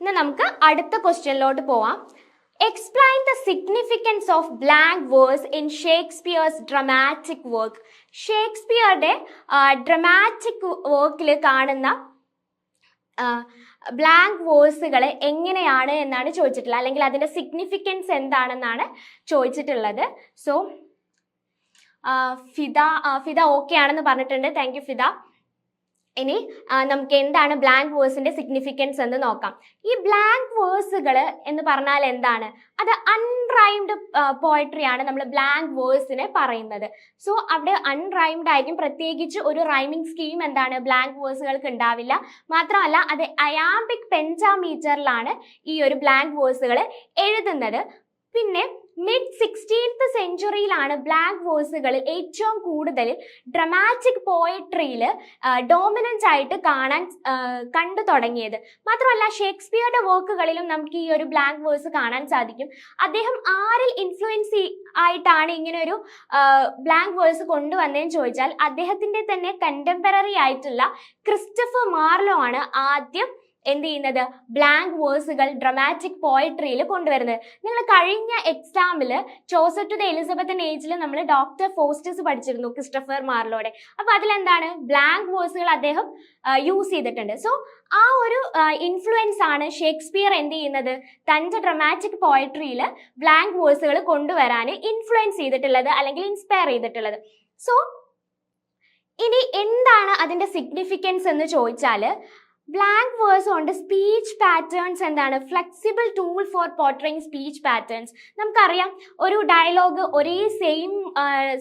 ഇന്ന് നമുക്ക് അടുത്ത ക്വസ്റ്റ്യനിലോട്ട് പോവാം. Explain the significance of blank verse in Shakespeare's dramatic work ഷേക്സ്പിയറുടെ dramatic വർക്കിൽ കാണുന്ന ബ്ലാങ്ക് വേഴ്സുകൾ എങ്ങനെയാണ് എന്നാണ് ചോദിച്ചിട്ടുള്ളത്. അല്ലെങ്കിൽ അതിന്റെ സിഗ്നിഫിക്കൻസ് എന്താണെന്നാണ് ചോദിച്ചിട്ടുള്ളത്. സോ ഫിദ ഫിദ ഓക്കെ ആണെന്ന് പറഞ്ഞിട്ടുണ്ട്. Thank you Fida. ഇനി നമുക്ക് എന്താണ് ബ്ലാങ്ക് വേഴ്സിന്റെ സിഗ്നിഫിക്കൻസ് എന്ന് നോക്കാം. ഈ ബ്ലാങ്ക് വേഴ്സുകൾ എന്ന് പറഞ്ഞാൽ എന്താണ്? അത് അൺറൈംഡ് പോയട്രി ആണ് നമ്മൾ ബ്ലാങ്ക് വേഴ്സിനെ പറയുന്നത്. സോ അവിടെ അൺറൈംഡ് ആയിരിക്കും. പ്രത്യേകിച്ച് ഒരു റൈമിംഗ് സ്കീം എന്താണ്? ബ്ലാങ്ക് വേഴ്സുകൾക്ക് ഉണ്ടാവില്ല. മാത്രമല്ല അത് അയാംബിക് പെന്റാമീറ്ററിലാണ് ഈ ഒരു ബ്ലാങ്ക് വേഴ്സുകൾ എഴുതുന്നത്. പിന്നെ മിഡ് സിക്സ്റ്റീൻത്ത് സെഞ്ചുറിയിലാണ് ബ്ലാക്ക് വേഴ്സുകൾ ഏറ്റവും കൂടുതൽ ഡ്രമാറ്റിക് പോയട്രിയിൽ ഡോമിനന്റ് ആയിട്ട് കാണാൻ കണ്ടു തുടങ്ങിയത്. മാത്രമല്ല ഷേക്സ്പിയറുടെ വർക്കുകളിലും നമുക്ക് ഈ ഒരു ബ്ലാക്ക് വേഴ്സ് കാണാൻ സാധിക്കും. അദ്ദേഹം ആരിൽ ഇൻഫ്ലുവൻസ് ആയിട്ടാണ് ഇങ്ങനെ ഒരു ബ്ലാങ്ക് വേഴ്സ് കൊണ്ടുവന്നതെന്ന് ചോദിച്ചാൽ അദ്ദേഹത്തിന്റെ തന്നെ കണ്ടംപററി ആയിട്ടുള്ള ക്രിസ്റ്റഫർ മാർലോ ആണ് ആദ്യം എന്ത് ചെയ്യുന്നത്? ബ്ലാങ്ക് വേഴ്സുകൾ ഡ്രമാറ്റിക് പോയട്രിയിൽ കൊണ്ടുവരുന്നത്. നിങ്ങൾ കഴിഞ്ഞ എക്സാമിൽ ചോസർ ടു ദ എലിസബത്തൻ ഏജിൽ നമ്മൾ ഡോക്ടർ ഫോസ്റ്റേഴ്സ് പഠിച്ചിരുന്നു ക്രിസ്റ്റഫർ മാർലോടെ അപ്പൊ അതിലെന്താണ്? ബ്ലാങ്ക് വേഴ്സുകൾ അദ്ദേഹം യൂസ് ചെയ്തിട്ടുണ്ട്. സോ ആ ഒരു ഇൻഫ്ലുവൻസ് ആണ് ഷേക്സ്പിയർ എന്ത് ചെയ്യുന്നത്? തന്റെ ഡ്രമാറ്റിക് പോയട്രിയിൽ ബ്ലാങ്ക് വേഴ്സുകൾ കൊണ്ടുവരാൻ ഇൻഫ്ലുവൻസ് ചെയ്തിട്ടുള്ളത് അല്ലെങ്കിൽ ഇൻസ്പയർ ചെയ്തിട്ടുള്ളത്. സോ ഇനി എന്താണ് അതിന്റെ സിഗ്നിഫിക്കൻസ് എന്ന് ചോദിച്ചാൽ ബ്ലാങ്ക് വേഴ്സ് കൊണ്ട് സ്പീച്ച് പാറ്റേൺസ് എന്താണ്? Flexible tool for portraying speech patterns നമുക്കറിയാം ഒരു ഡയലോഗ് ഒരേ സെയിം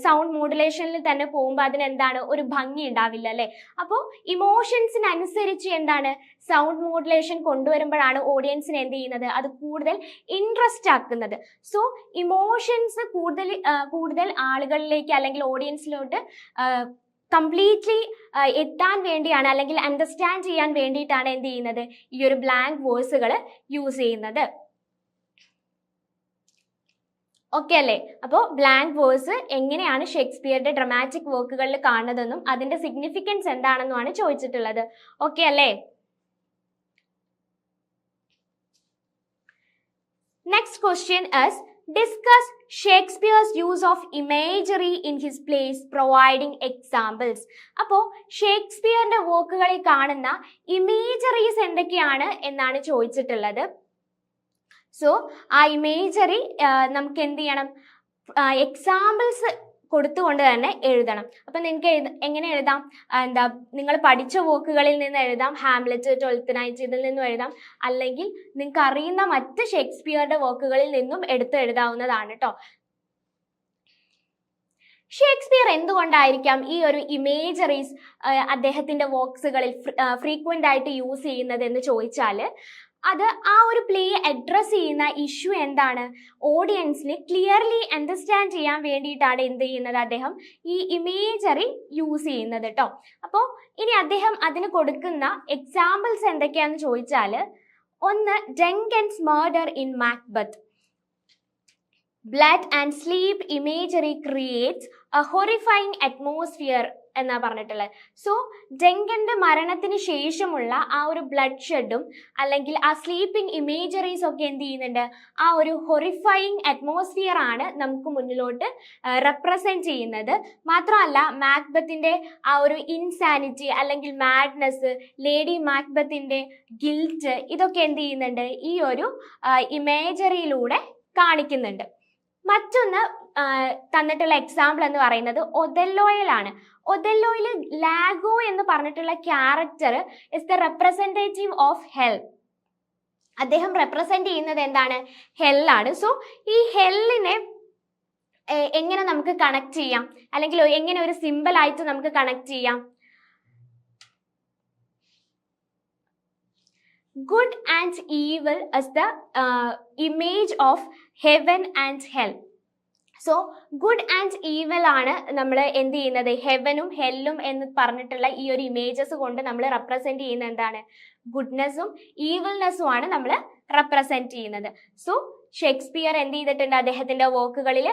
സൗണ്ട് മോഡുലേഷനിൽ തന്നെ പോകുമ്പോൾ അതിനെന്താണ്? ഒരു ഭംഗി ഉണ്ടാവില്ല അല്ലേ? അപ്പോൾ ഇമോഷൻസിനനുസരിച്ച് എന്താണ്? സൗണ്ട് മോഡുലേഷൻ കൊണ്ടുവരുമ്പോഴാണ് ഓഡിയൻസിന് എന്ത് ചെയ്യുന്നത്? അത് കൂടുതൽ ഇൻട്രസ്റ്റ് ആക്കുന്നത്. സോ ഇമോഷൻസ് കൂടുതൽ കൂടുതൽ ആളുകളിലേക്ക് അല്ലെങ്കിൽ ഓഡിയൻസിലോട്ട് കംപ്ലീറ്റ്ലി എത്താൻ വേണ്ടിയാണ് അല്ലെങ്കിൽ അണ്ടർസ്റ്റാൻഡ് ചെയ്യാൻ വേണ്ടിയിട്ടാണ് എന്ത് ചെയ്യുന്നത്? ഈ ഒരു ബ്ലാങ്ക് വേഴ്സുകൾ യൂസ് ചെയ്യുന്നത്. ഓക്കെ അല്ലേ? അപ്പോൾ ബ്ലാങ്ക് വേഴ്സ് എങ്ങനെയാണ് ഷേക്സ്പിയറുടെ ഡ്രമാറ്റിക് വർക്കുകളിൽ കാണുന്നതെന്നും അതിന്റെ സിഗ്നിഫിക്കൻസ് എന്താണെന്നുമാണ് ചോദിച്ചിട്ടുള്ളത്. ഓക്കെ അല്ലേ? Next question is discuss Shakespeare's use of imagery in his plays providing examples അപ്പോൾ ഷേക്സ്പിയറിന്റെ വർക്കുകളിൽ കാണുന്ന ഇമേജറീസ് എന്തൊക്കെയാണ് എന്നാണ് ചോദിച്ചിട്ടുള്ളത്. സോ ആ ഇമേജറി നമുക്ക് എന്ത് ചെയ്യണം? എക്സാമ്പിൾസ് കൊടുത്തുകൊണ്ട് തന്നെ എഴുതണം. അപ്പം നിങ്ങൾക്ക് എഴുത എങ്ങനെ എഴുതാം? എന്താ നിങ്ങൾ പഠിച്ച വോക്കുകളിൽ നിന്ന് എഴുതാം ഹാംലെറ്റ് ട്വൽത്ത് നൈറ്റ് ഇതിൽ നിന്നും എഴുതാം. അല്ലെങ്കിൽ നിങ്ങൾക്ക് അറിയുന്ന മറ്റ് ഷേക്സ്പിയറുടെ വോക്കുകളിൽ നിന്നും എടുത്ത് എഴുതാവുന്നതാണ് കേട്ടോ ഷേക്സ്പിയർ എന്തുകൊണ്ടായിരിക്കാം ഈ ഒരു ഇമേജറീസ് അദ്ദേഹത്തിന്റെ വോക്സുകളിൽ ഫ്രീക്വന്റ് ആയിട്ട് യൂസ് ചെയ്യുന്നത് എന്ന് ചോദിച്ചാൽ അത് ആ ഒരു പ്ലേ അഡ്രസ്സ് ചെയ്യുന്ന ഇഷ്യൂ എന്താണ്? ഓഡിയൻസിന് ക്ലിയർലി അണ്ടർസ്റ്റാൻഡ് ചെയ്യാൻ വേണ്ടിയിട്ടാണ് എന്ത് ചെയ്യുന്നത് അദ്ദേഹം? ഈ ഇമേജറി യൂസ് ചെയ്യുന്നത് കേട്ടോ അപ്പോൾ ഇനി അദ്ദേഹം അതിന് കൊടുക്കുന്ന എക്സാമ്പിൾസ് എന്തൊക്കെയാണെന്ന് ചോദിച്ചാൽ ഒന്ന് Duncan's murder in Macbeth blood and sleep imagery creates a horrifying atmosphere എന്നാ പറഞ്ഞിട്ടുള്ളത്. സോ ഡെങ്കന്റെ മരണത്തിന് ശേഷമുള്ള ആ ഒരു ബ്ലഡ് ഷെഡും അല്ലെങ്കിൽ ആ സ്ലീപ്പിംഗ് ഇമേജറീസ് ഒക്കെ എന്ത് ചെയ്യുന്നുണ്ട്? ആ ഒരു ഹൊറിഫൈങ് അറ്റ്മോസ്ഫിയർ ആണ് നമുക്ക് മുന്നിലോട്ട് റെപ്രസെന്റ് ചെയ്യുന്നത്. മാത്രമല്ല മാക്ബത്തിന്റെ ആ ഒരു ഇൻസാനിറ്റി അല്ലെങ്കിൽ മാഡ്നെസ് ലേഡി മാക്ബത്തിന്റെ ഗിൽറ്റ് ഇതൊക്കെ എന്ത് ചെയ്യുന്നുണ്ട്? ഈ ഒരു ഇമേജറിയിലൂടെ കാണിക്കുന്നുണ്ട്. മറ്റൊന്ന് തന്നിട്ടുള്ള എക്സാമ്പിൾ എന്ന് പറയുന്നത് ഒതെല്ലോയിലാണ് ഒതെല്ലോയിൽ ലാഗോ എന്ന് പറഞ്ഞിട്ടുള്ള character is the representative of hell അദ്ദേഹം റെപ്രസെന്റ് ചെയ്യുന്നത് എന്താണ്? ഹെല്ലാണ് സോ ഈ ഹെല്ലിനെ എങ്ങനെ നമുക്ക് കണക്ട് ചെയ്യാം? അല്ലെങ്കിൽ എങ്ങനെ ഒരു സിമ്പിൾ ആയിട്ട് നമുക്ക് കണക്ട് ചെയ്യാം? Good and evil is the image of heaven and hell so good and evil ആണ് നമ്മൾ എന്ത് ചെയ്യുന്നത്? ഹെവനും ഹെല്ലും എന്ന് പറഞ്ഞിട്ടുള്ള ഈ ഒരു ഇമേജസ് കൊണ്ട് നമ്മൾ റെപ്രസെന്റ് ചെയ്യുന്ന എന്താണ്? ഗുഡ്നെസ്സും ഈവൽനെസ്സും ആണ് നമ്മൾ റെപ്രസെന്റ് ചെയ്യുന്നത്. സോ ഷേക്സ്പിയർ എന്ത് ചെയ്തിട്ടുണ്ട്? അദ്ദേഹത്തിന്റെ വർക്കുകളിൽ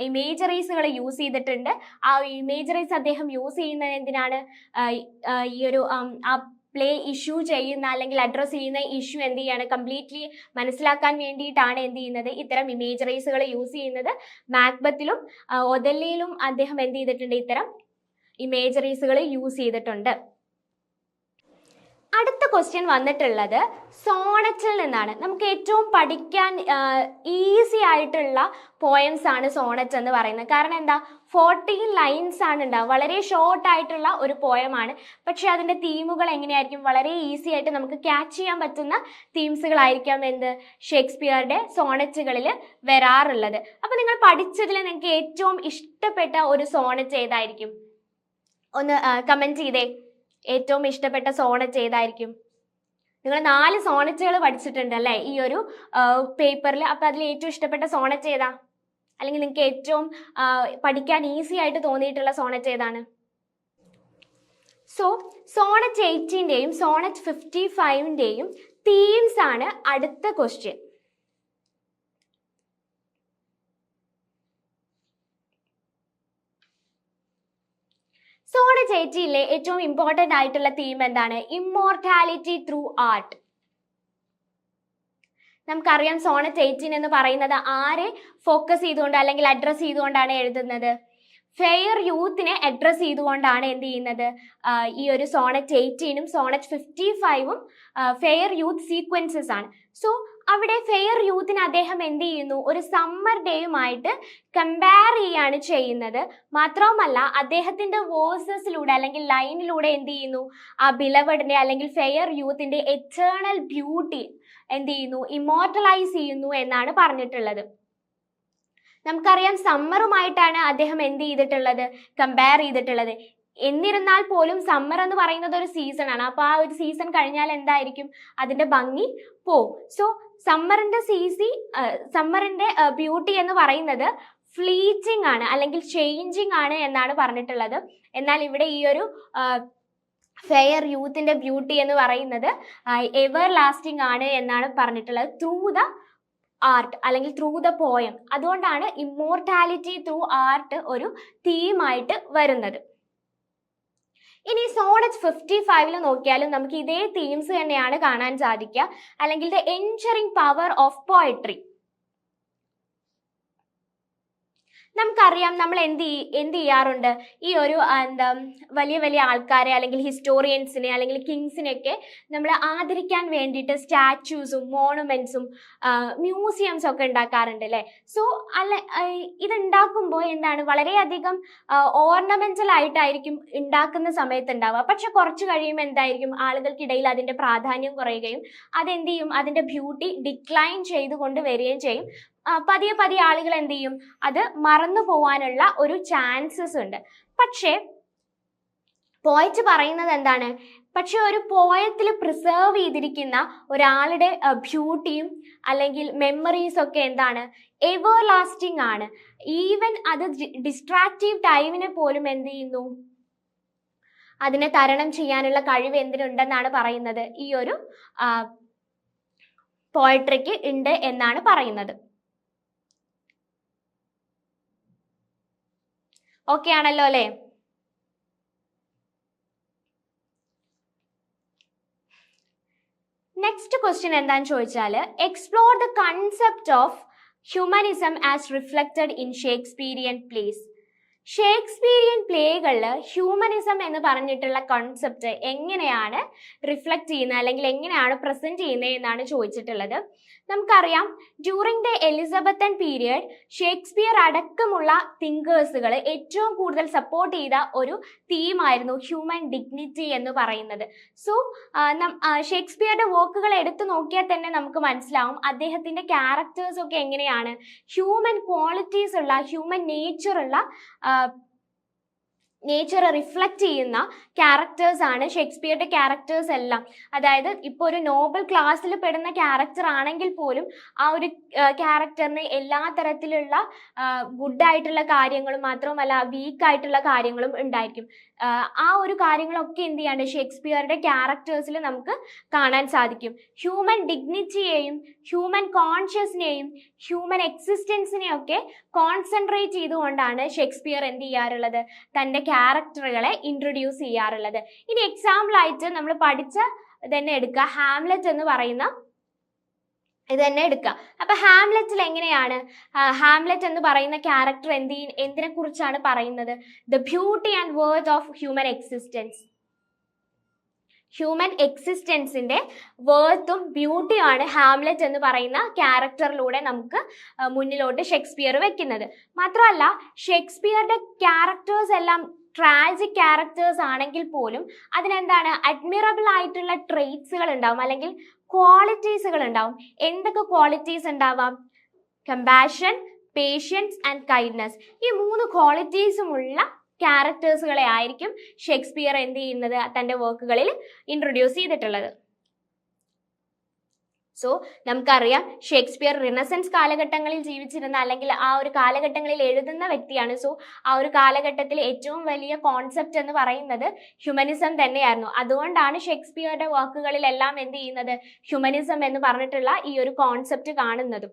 ഇമേജറീസുകൾ യൂസ് ചെയ്തിട്ടുണ്ട്. ആ ഇമേജറീസ് അദ്ദേഹം യൂസ് ചെയ്യുന്നത് എന്തിനാണ്? ഈ- ഒരു പ്ലേ ഇഷ്യൂ ചെയ്യുന്ന അല്ലെങ്കിൽ അഡ്രസ്സ് ചെയ്യുന്ന ഇഷ്യൂ എന്ത് ചെയ്യാണ്? കംപ്ലീറ്റ്ലി മനസ്സിലാക്കാൻ വേണ്ടിയിട്ടാണ് എന്ത് ചെയ്യുന്നത്? ഇത്തരം ഇമേജറൈസുകൾ യൂസ് ചെയ്യുന്നത്. മാക്ബത്തിലും ഒതല്ലയിലും അദ്ദേഹം എന്ത് ചെയ്തിട്ടുണ്ട്? ഇത്തരം ഇമേജറീസുകൾ യൂസ് ചെയ്തിട്ടുണ്ട്. അടുത്ത ക്വസ്റ്റ്യൻ വന്നിട്ടുള്ളത് സോണറ്റിൽ നിന്നാണ്. നമുക്ക് ഏറ്റവും പഠിക്കാൻ ഈസി ആയിട്ടുള്ള പോയംസ് ആണ് സോണറ്റ് എന്ന് പറയുന്നത്. കാരണം എന്താ? ഫോർട്ടീൻ ലൈൻസ് ആണ് ഉണ്ടാവുക. വളരെ ഷോർട്ട് ആയിട്ടുള്ള ഒരു പോയമാണ് പക്ഷെ അതിന്റെ തീമുകൾ എങ്ങനെയായിരിക്കും? വളരെ ഈസി ആയിട്ട് നമുക്ക് ക്യാച്ച് ചെയ്യാൻ പറ്റുന്ന തീംസുകളായിരിക്കാം എന്ത്? ഷേക്സ്പിയറുടെ സോണറ്റുകളിൽ വരാറുള്ളത്. അപ്പോൾ നിങ്ങൾ പഠിച്ചതിൽ നിങ്ങൾക്ക് ഏറ്റവും ഇഷ്ടപ്പെട്ട ഒരു സോണറ്റ് ഏതായിരിക്കും? ഒന്ന് കമന്റ് ചെയ്തേ. ഏറ്റവും ഇഷ്ടപ്പെട്ട സോണറ്റ് ഏതായിരിക്കും? നിങ്ങൾ നാല് സോണറ്റുകൾ പഠിച്ചിട്ടുണ്ട് അല്ലേ? ഈ ഒരു പേപ്പറിൽ അപ്പോൾ അതിൽ ഏറ്റവും ഇഷ്ടപ്പെട്ട സോണറ്റ് ഏതാ? അല്ലെങ്കിൽ നിങ്ങൾക്ക് ഏറ്റവും പഠിക്കാൻ ഈസി ആയിട്ട് തോന്നിയിട്ടുള്ള സോണറ്റ് ഏതാണ്? സോ സോണറ്റ് എയ്റ്റീന്റെയും സോണറ്റ് ഫിഫ്റ്റി ഫൈവിന്റെയും തീംസ് ആണ് അടുത്ത ക്വസ്റ്റ്യൻ സോണറ്റ് എയ്റ്റീനിലെ ഏറ്റവും ഇമ്പോർട്ടന്റ് ആയിട്ടുള്ള തീം എന്താണ്? ഇമ്മോർട്ടാലിറ്റി ത്രൂ ആർട്ട് നമുക്കറിയാം സോണറ്റ് എയ്റ്റീൻ എന്ന് പറയുന്നത് ആരെ ഫോക്കസ് ചെയ്തുകൊണ്ട് അല്ലെങ്കിൽ അഡ്രസ്സ് ചെയ്തുകൊണ്ടാണ് എഴുതുന്നത്? ഫെയർ യൂത്തിനെ അഡ്രസ്സ് ചെയ്തുകൊണ്ടാണ് എന്ത് ചെയ്യുന്നത്? ഈ ഒരു സോണറ്റ് എയ്റ്റീനും സോണറ്റ് ഫിഫ്റ്റി ഫൈവും ഫെയർ യൂത്ത് സീക്വൻസസ് ആണ്. സോ അവിടെ ഫെയർ യൂത്തിന് അദ്ദേഹം എന്ത് ചെയ്യുന്നു? ഒരു സമ്മർ ഡേയുമായിട്ട് കമ്പയർ ചെയ്യാണ് ചെയ്യുന്നത്. മാത്രവുമല്ല അദ്ദേഹത്തിന്റെ വേഴ്സസിലൂടെ അല്ലെങ്കിൽ ലൈനിലൂടെ എന്ത് ചെയ്യുന്നു? ആ ബിലവഡിനെ അല്ലെങ്കിൽ ഫെയർ യൂത്തിന്റെ എറ്റേണൽ ബ്യൂട്ടി എന്ത് ചെയ്യുന്നു? ഇമോർട്ടലൈസ് ചെയ്യുന്നു എന്നാണ് പറഞ്ഞിട്ടുള്ളത്. നമുക്കറിയാം സമ്മറുമായിട്ടാണ് അദ്ദേഹം എന്ത് ചെയ്തിട്ടുള്ളത്? കമ്പയർ ചെയ്തിട്ടുള്ളത്. എന്നിരുന്നാൽ പോലും സമ്മർ എന്ന് പറയുന്നത് ഒരു സീസണാണ് അപ്പോൾ ആ ഒരു സീസൺ കഴിഞ്ഞാൽ എന്തായിരിക്കും? അതിന്റെ ഭംഗി പോവും. സോ സമ്മറിന്റെ സീസി സമ്മറിന്റെ ബ്യൂട്ടി എന്ന് പറയുന്നത് ഫ്ലീറ്റിംഗ് ആണ് അല്ലെങ്കിൽ ചേഞ്ചിങ് ആണ് എന്നാണ് പറഞ്ഞിട്ടുള്ളത്. എന്നാൽ ഇവിടെ ഈ ഒരു ഫെയർ യൂത്തിന്റെ ബ്യൂട്ടി എന്ന് പറയുന്നത് എവർ ലാസ്റ്റിംഗ് ആണ് എന്നാണ് പറഞ്ഞിട്ടുള്ളത്. ത്രൂ ദ ആർട്ട് അല്ലെങ്കിൽ ത്രൂ ദ പോയം അതുകൊണ്ടാണ് ഇമ്മോർട്ടാലിറ്റി ത്രൂ ആർട്ട് ഒരു തീമായിട്ട് വരുന്നത്. ഇനി സോണറ്റ് ഫിഫ്റ്റി ഫൈവിൽ നോക്കിയാലും നമുക്ക് ഇതേ തീംസ് തന്നെയാണ് കാണാൻ സാധിക്കുക. അല്ലെങ്കിൽ the enduring power of poetry നമുക്കറിയാം നമ്മൾ എന്ത് എന്ത് ചെയ്യാറുണ്ട്? ഈ ഒരു എന്താ വലിയ വലിയ ആൾക്കാരെ അല്ലെങ്കിൽ ഹിസ്റ്റോറിയൻസിനെ അല്ലെങ്കിൽ കിങ്സിനെയൊക്കെ നമ്മൾ ആദരിക്കാൻ വേണ്ടിയിട്ട് സ്റ്റാച്യൂസും മോണുമെന്റ്സും മ്യൂസിയംസും ഒക്കെ ഉണ്ടാക്കാറുണ്ട് അല്ലേ? സോ അല്ല ഇതുണ്ടാക്കുമ്പോൾ എന്താണ് വളരെയധികം ഓർണമെന്റൽ ആയിട്ടായിരിക്കും ഉണ്ടാക്കുന്ന സമയത്ത് ഉണ്ടാവുക പക്ഷെ കുറച്ച് കഴിയുമ്പോൾ എന്തായിരിക്കും? ആളുകൾക്കിടയിൽ അതിന്റെ പ്രാധാന്യം കുറയുകയും അതെന്ത് ചെയ്യും? അതിന്റെ ബ്യൂട്ടി ഡിക്ലൈൻ ചെയ്തുകൊണ്ട് വരികയും ചെയ്യും. പതിയെ പതിയെ ആളുകൾ എന്ത് ചെയ്യും? അത് മറന്നു പോവാനുള്ള ഒരു ചാൻസസ് ഉണ്ട്. പക്ഷേ പോയറ്റ് പറയുന്നത് എന്താണ്? പക്ഷെ ഒരു പോയത്തിൽ പ്രിസേർവ് ചെയ്തിരിക്കുന്ന ഒരാളുടെ ബ്യൂട്ടിയും അല്ലെങ്കിൽ മെമ്മറീസ് ഒക്കെ എന്താണ്? എവർ ലാസ്റ്റിംഗ് ആണ്. ഈവൻ അത് ഡിസ്ട്രാക്റ്റീവ് ടൈമിനെ പോലും എന്ത് ചെയ്യുന്നു? അതിനെ തരണം ചെയ്യാനുള്ള കഴിവ് എന്തിനുണ്ടെന്നാണ് പറയുന്നത്. ഈ ഒരു പോയട്രിക്ക് ഉണ്ട് എന്നാണ് പറയുന്നത്. ഓക്കെ ആണല്ലോ അല്ലേ? നെക്സ്റ്റ് ക്വസ്റ്റ്യൻ എന്താന്ന് ചോദിച്ചാൽ explore the concept of humanism as reflected in Shakespearean plays Shakespearean പ്ലേകളിൽ humanism എന്ന് പറഞ്ഞിട്ടുള്ള കോൺസെപ്റ്റ് എങ്ങനെയാണ് റിഫ്ലക്റ്റ് ചെയ്യുന്നത് അല്ലെങ്കിൽ എങ്ങനെയാണ് പ്രസന്റ് ചെയ്യുന്നത് എന്നാണ് ചോദിച്ചിട്ടുള്ളത്. നമുക്കറിയാം during the Elizabethan period Shakespeare അടക്കമുള്ള തിങ്കേഴ്സുകൾ ഏറ്റവും കൂടുതൽ സപ്പോർട്ട് ചെയ്ത ഒരു തീമായിരുന്നു ഹ്യൂമൻ ഡിഗ്നിറ്റി എന്ന് പറയുന്നത്. സോ ഷേക്സ്പിയറുടെ വർക്കുകൾ എടുത്തു നോക്കിയാൽ തന്നെ നമുക്ക് മനസ്സിലാവും അദ്ദേഹത്തിന്റെ ക്യാരക്ടേഴ്സ് ഒക്കെ എങ്ങനെയാണ്. ഹ്യൂമൻ ക്വാളിറ്റീസ് ഉള്ള ഹ്യൂമൻ നേച്ചർ ഉള്ള നേച്ചർ റിഫ്ലക്റ്റ് ചെയ്യുന്ന ക്യാരക്ടേഴ്സ് ആണ് ഷേക്സ്പിയറുടെ ക്യാരക്ടേഴ്സ് എല്ലാം. അതായത് ഇപ്പോൾ ഒരു നോബൽ ക്ലാസ്സിൽ പെടുന്ന ക്യാരക്ടർ ആണെങ്കിൽ പോലും ആ ഒരു ക്യാരക്ടറിന് എല്ലാ തരത്തിലുള്ള ഗുഡ് ആയിട്ടുള്ള കാര്യങ്ങളും മാത്രമല്ല വീക്ക് ആയിട്ടുള്ള കാര്യങ്ങളും ഉണ്ടായിരിക്കും. ആ, ഒരു കാര്യങ്ങളൊക്കെ എന്ത് ചെയ്യാണ് ഷേക്സ്പിയറുടെ ക്യാരക്ടേഴ്സിൽ നമുക്ക് കാണാൻ സാധിക്കും. ഹ്യൂമൻ ഡിഗ്നിറ്റിയെയും ഹ്യൂമൻ കോൺഷ്യസിനെയും ഹ്യൂമൻ എക്സിസ്റ്റൻസിനെയൊക്കെ കോൺസെൻട്രേറ്റ് ചെയ്തുകൊണ്ടാണ് ഷേക്സ്പിയർ എന്ത് ചെയ്യാറുള്ളത്? തന്റെ ക്യാരക്ടറുകളെ ഇൻട്രൊഡ്യൂസ് ചെയ്യാറുള്ളത്. ഇനി എക്സാമ്പിൾ ആയിട്ട് നമ്മൾ പഠിച്ച തന്നെ എടുക്കുക ഹാംലെറ്റ് എന്ന് പറയുന്ന ഇത് തന്നെ എടുക്കുക അപ്പൊ ഹാംലെറ്റിൽ എങ്ങനെയാണ്? ഹാംലെറ്റ് എന്ന് പറയുന്ന ക്യാരക്ടർ എന്തി എന്തിനെ കുറിച്ചാണ് പറയുന്നത്? The beauty and worth of human existence human എക്സിസ്റ്റൻസിന്റെ വേർത്തും ബ്യൂട്ടിയുമാണ് ഹാംലെറ്റ് എന്ന് പറയുന്ന ക്യാരക്ടറിലൂടെ നമുക്ക് മുന്നിലോട്ട് ഷേക്സ്പിയർ വെക്കുന്നത്. മാത്രമല്ല ഷേക്സ്പിയറുടെ ക്യാരക്ടേഴ്സ് എല്ലാം ട്രാജിക് ക്യാരക്ടേഴ്സ് ആണെങ്കിൽ പോലും അതിനെന്താണ് അഡ്മിറബിൾ ആയിട്ടുള്ള ട്രെയ്റ്റ്സുകൾ ഉണ്ടാവും. അല്ലെങ്കിൽ ക്വാളിറ്റീസുകൾ ഉണ്ടാവും. എന്തൊക്കെ ക്വാളിറ്റീസ് ഉണ്ടാവാം? കമ്പാഷൻ പേഷ്യൻസ് ആൻഡ് കൈൻഡ്നെസ് ഈ മൂന്ന് ക്വാളിറ്റീസുമുള്ള ക്യാരക്ടേഴ്സുകളെ ആയിരിക്കും ഷേക്സ്പിയർ എന്ത് ചെയ്യുന്നത്? തന്റെ വർക്കുകളിൽ ഇൻട്രൊഡ്യൂസ് ചെയ്തിട്ടുള്ളത്. സോ നമുക്കറിയാം ഷേക്സ്പിയർ റിനസൻസ് കാലഘട്ടങ്ങളിൽ ജീവിച്ചിരുന്ന അല്ലെങ്കിൽ ആ ഒരു കാലഘട്ടങ്ങളിൽ എഴുതുന്ന വ്യക്തിയാണ്. സോ ആ ഒരു കാലഘട്ടത്തിൽ ഏറ്റവും വലിയ കോൺസെപ്റ്റ് എന്ന് പറയുന്നത് ഹ്യൂമനിസം തന്നെയായിരുന്നു. അതുകൊണ്ടാണ് ഷേക്സ്പിയറുടെ വർക്കുകളിലെല്ലാം എന്ത് ചെയ്യുന്നത്? ഹ്യൂമനിസം എന്ന് പറഞ്ഞിട്ടുള്ള ഈ ഒരു കോൺസെപ്റ്റ് കാണുന്നതും.